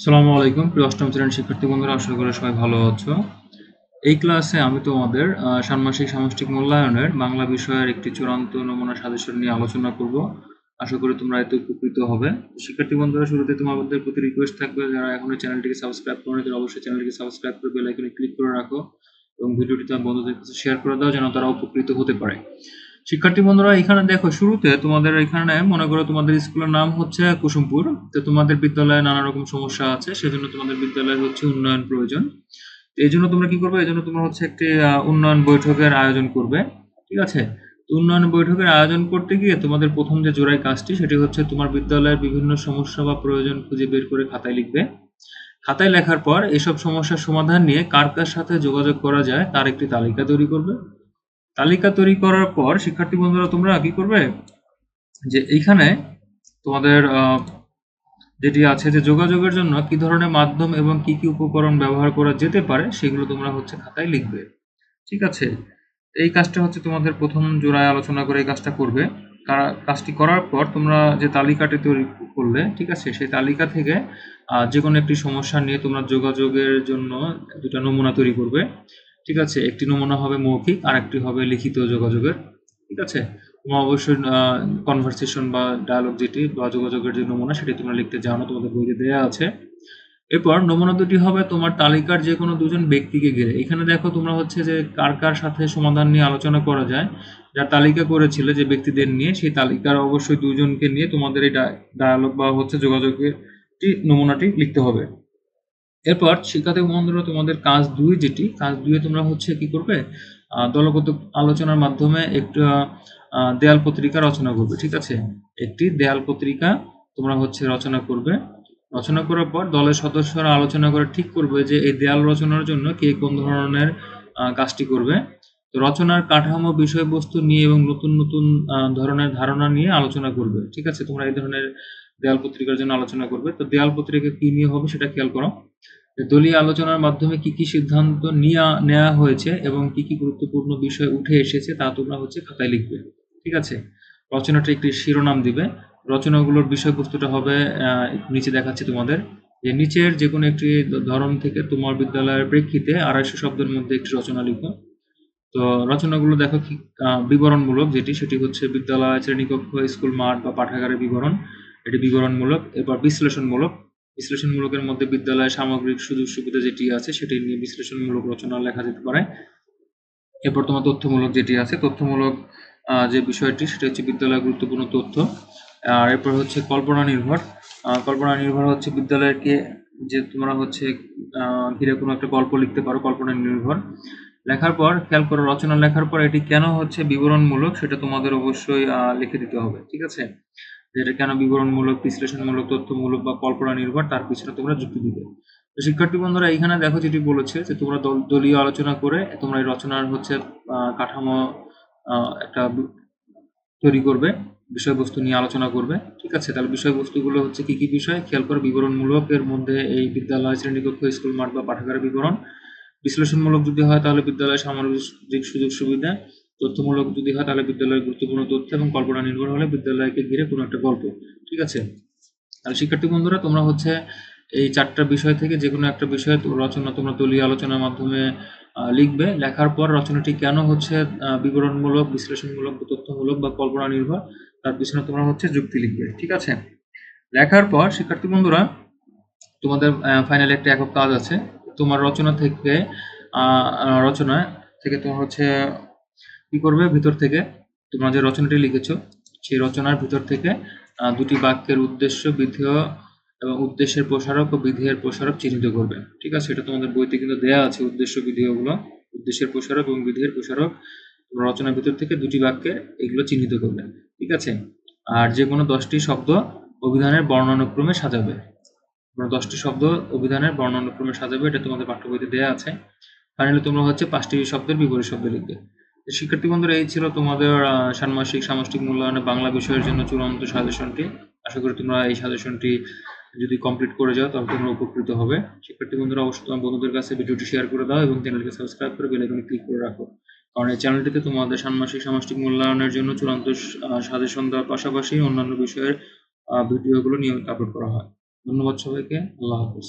আসসালামু আলাইকুম, প্রিয় অষ্টম শ্রেণির শিক্ষার্থী বন্ধুরা, আশা করি সবাই ভালো আছো। এই ক্লাসে আমি তোমাদের ষান্মাসিক সামষ্টিক মূল্যায়নের বাংলা বিষয়ের একটি চূড়ান্ত নমুনা সাজেশন নিয়ে আলোচনা করব। আশা করি তোমরা এতে উপকৃত হবে। শিক্ষার্থী বন্ধুরা, শুরুতে তোমাদের প্রতি রিকোয়েস্ট থাকবে, যারা এখনও চ্যানেলটিকে সাবস্ক্রাইব করো তারা অবশ্যই চ্যানেলটিকে সাবস্ক্রাইব করে বেল আইকনে ক্লিক করে রাখো এবং ভিডিওটি তোমার বন্ধুদের কাছে শেয়ার করে দাও, যেন তারা উপকৃত হতে পারে। শিক্ষার্থী বন্ধুরা, এখানে দেখো শুরুতে তোমাদের এখানে মনে করো তোমাদের স্কুলের নাম হচ্ছে কুসুমপুর। তো তোমাদের বিদ্যালয়ে নানা রকম সমস্যা আছে, সেজন্য তোমাদের বিদ্যালয়ে হচ্ছে উন্নয়ন প্রয়োজন। এই জন্য তোমরা কি করবে? এই জন্য তোমরা হচ্ছে একটি উন্নয়ন বৈঠকের আয়োজন করবে, ঠিক আছে? উন্নয়ন বৈঠকের আয়োজন করতে গিয়ে তোমাদের প্রথম যে জোড়াই কাজটি, সেটি হচ্ছে তোমার বিদ্যালয়ের বিভিন্ন সমস্যা বা প্রয়োজন খুঁজে বের করে খাতায় লিখবে। খাতায় লেখার পর এসব সমস্যার সমাধান নিয়ে কার কার সাথে যোগাযোগ করা যায়, তার একটি তালিকা তৈরি করবে। তালিকা তৈরি করার পর, শিক্ষার্থী বন্ধুরা, তোমরা কি করবে? যে এইখানে তোমাদের যেটি আছে যে যোগাযোগের জন্য কি ধরনের মাধ্যম এবং কি কি উপকরণ ব্যবহার করা যেতে পারে, সেগুলো তোমরা হচ্ছে খাতায় লিখবে। ঠিক আছে? এই কাজটা হচ্ছে তোমাদের প্রথম জোড়ায় আলোচনা করে এই কাজটা করবে। কাজটি করার পর তোমরা যে তালিকাটি তৈরি করলে, ঠিক আছে? সেই তালিকা থেকে যে কোনো একটি সমস্যা নিয়ে তোমরা যোগাযোগের জন্য দুটা নমুনা তৈরি করবে। ঠিক আছে? একটি নমুনা হবে মৌখিক আর একটি হবে লিখিত যোগাযোগের। ঠিক আছে? তোমরা অবশ্যই কনভারসেশন বা ডায়ালগ যেটি বা যোগাযোগের যে নমুনা সেটি তোমরা লিখতে জানো, তোমাদের বইতে দেওয়া আছে। এরপর নমুনা দুটি হবে তোমার তালিকার যে কোনো দুজন ব্যক্তিকে ঘিরে। এখানে দেখো তোমরা হচ্ছে যে কার কার সাথে সমাধান নিয়ে আলোচনা করা যায়। যার তালিকা করেছিলে যে ব্যক্তিদের নিয়ে, সেই তালিকার অবশ্যই দুজনকে নিয়ে তোমাদের এই ডায়ালগ বা হচ্ছে যোগাযোগের নমুনাটি লিখতে হবে। এরপর শিক্ষার্থী বন্ধুরা, তোমাদের কাজ দুই যেটি, কাজ দুয়ে তোমরা হচ্ছে কি করবে? দলগত আলোচনার মাধ্যমে একটা দেয়াল পত্রিকা রচনা করবে, ঠিক আছে? একটি দেয়াল পত্রিকা তোমরা হচ্ছে রচনা করবে। রচনা করার পর দলের সদস্যরা আলোচনা করে ঠিক করবে যে এই দেয়াল রচনার জন্য কে কোন ধরনের কাজটি করবে। তো রচনার কাঠামো, বিষয়বস্তু নিয়ে এবং নতুন নতুন ধরনের ধারণা নিয়ে আলোচনা করবে, ঠিক আছে? তোমরা এই ধরনের দেয়াল পত্রিকার জন্য আলোচনা করবে। তো দেয়াল পত্রিকা কি নিয়ে হবে সেটা খেয়াল করো। দলীয় আলোচনার মাধ্যমে কি কি সিদ্ধান্ত নিয়া নেওয়া হয়েছে এবং কি কি গুরুত্বপূর্ণ বিষয় উঠে এসেছে তা তোমরা হচ্ছে খাতায় লিখবে। ঠিক আছে? রচনাটা একটি শিরোনাম দিবে। রচনাগুলোর বিষয়বস্তুটা হবে নিচে দেখাচ্ছি তোমাদের। যে নিচের যে কোনো একটি ধরন থেকে তোমার বিদ্যালয়ের প্রেক্ষিতে আড়াইশো শব্দের মধ্যে একটি রচনা লিখো। তো রচনাগুলো দেখো কি বিবরণমূলক যেটি, সেটি হচ্ছে বিদ্যালয়, শ্রেণীকক্ষ, স্কুল মাঠ বা পাঠাগারের বিবরণ। এটি বিবরণমূলক, এরপর বিশ্লেষণমূলক। বিশ্লেষণমূলকের মধ্যে বিদ্যালয়ের সামগ্রিক সুযোগ সুবিধা যেটি আছে, সেটি নিয়ে বিশ্লেষণমূলক রচনা লেখা যেতে পারে। এরপর তোমার তথ্যমূলক যেটি আছে, তথ্যমূলক যে বিষয়টি, সেটা হচ্ছে বিদ্যালয়ের গুরুত্বপূর্ণ তথ্য। আর এরপর হচ্ছে কল্পনা নির্ভর। কল্পনা নির্ভর হচ্ছে বিদ্যালয়কে যে তোমরা হচ্ছে ঘিরে কোনো একটা গল্প লিখতে পারো, কল্পনা নির্ভর। লেখার পর, খেয়াল করো, রচনা লেখার পর এটি কেন হচ্ছে বিবরণমূলক, সেটা তোমাদের অবশ্যই লিখে দিতে হবে, ঠিক আছে? যেটা কেন বিবরণমূলক, বিশ্লেষণমূলক, তথ্যমূলক বা কল্পনা নির্ভর, তার পিছনে তোমরা যুক্তি দিবে। তো শিক্ষার্থী বন্ধুরা এখানে দেখো যেটি বলেছে যে তোমরা দল- দলীয় আলোচনা করে তোমরা এই রচনার হচ্ছে কাঠামো একটা তৈরি করবে, বিষয়বস্তু নিয়ে আলোচনা করবে, ঠিক আছে? তাহলে বিষয়বস্তুগুলো হচ্ছে কি কি বিষয়? খেয়াল করে বিবরণমূলক এর মধ্যে এই বিদ্যালয় শ্রেণীকক্ষ, স্কুল মাঠ বা পাঠাগারের বিবরণ। বিশ্লেষণমূলক যদি হয় তাহলে বিদ্যালয়ের সামাজিক সুযোগ সুবিধা তথ্যমূলক যদি হয়, তাহলে বিদ্যালয়ের গুরুত্বপূর্ণ তথ্য এবং কল্পনা নির্ভর হলে বিদ্যালয়কে ঘিরে কোনো একটা গল্প, ঠিক আছে? তাহলে শিক্ষার্থী বন্ধুরা, তোমরা হচ্ছে এই চারটা বিষয় থেকে যে কোনো একটা বিষয় রচনা, তোমরা দলীয় আলোচনার মাধ্যমে লিখবে। লেখার পর রচনাটি কেন হচ্ছে বিবরণমূলক, বিশ্লেষণমূলক তথ্যমূলক বা কল্পনা নির্ভর, তার পিছনে তোমরা হচ্ছে যুক্তি লিখবে, ঠিক আছে? লেখার পর, শিক্ষার্থী বন্ধুরা, তোমাদের ফাইনালি একটা একক কাজ আছে। তোমার রচনা থেকে রচনা থেকে তোমার হচ্ছে কি করবে? ভিতর থেকে তোমরা যে রচনাটি লিখেছো, সেই রচনার ভিতর থেকে দুটি বাক্যের উদ্দেশ্য, বিধেয় এবং উদ্দেশ্যের প্রসারক ও বিধেয়ের প্রসারক চিহ্নিত করবে। ঠিক আছে? এটা তোমাদের বইতে কিন্তু দেয়া আছে উদ্দেশ্য, বিধেয়গুলো। উদ্দেশ্যের প্রসারক এবং বিধেয়ের প্রসারক রচনার ভিতর থেকে দুটি বাক্যের এগুলো চিহ্নিত করবে। ঠিক আছে? আর যে কোনো দশটি শব্দ অভিধানের বর্ণানুক্রমে সাজাবে। দশটি শব্দ অভিধানের বর্ণানুক্রমে সাজাবে, এটা তোমাদের পাঠ্য বইতে দেওয়া আছে। ফাইনালি তোমরা হচ্ছে পাঁচটি শব্দের বিপরীত শব্দ লিখবে। শিক্ষার্থী বন্ধুরা, এই ছিল তোমাদের ষান্মাসিক সামষ্টিক মূল্যায়নে বাংলা বিষয়ের জন্য চূড়ান্ত সাজেশনটি। আশা করি তোমরা এই সাজেশনটি যদি কমপ্লিট করে যাও, তাহলে তোমরা উপকৃত হবে। শিক্ষার্থী বন্ধুরা, অবশ্যই তোমার বন্ধুদের কাছে ভিডিওটি শেয়ার করে দাও এবং চ্যানেলকে সাবস্ক্রাইব করে বেল আইকনে ক্লিক করে রাখো। কারণ এই চ্যানেলটিতে তোমাদের ষান্মাসিক সামষ্টিক মূল্যায়নের জন্য চূড়ান্ত সাজেশন দেওয়ার পাশাপাশি অন্যান্য বিষয়ের ভিডিওগুলো নিয়মিত আপলোড করা হয়। ধন্যবাদ সবাইকে। আল্লাহ হাফেজ।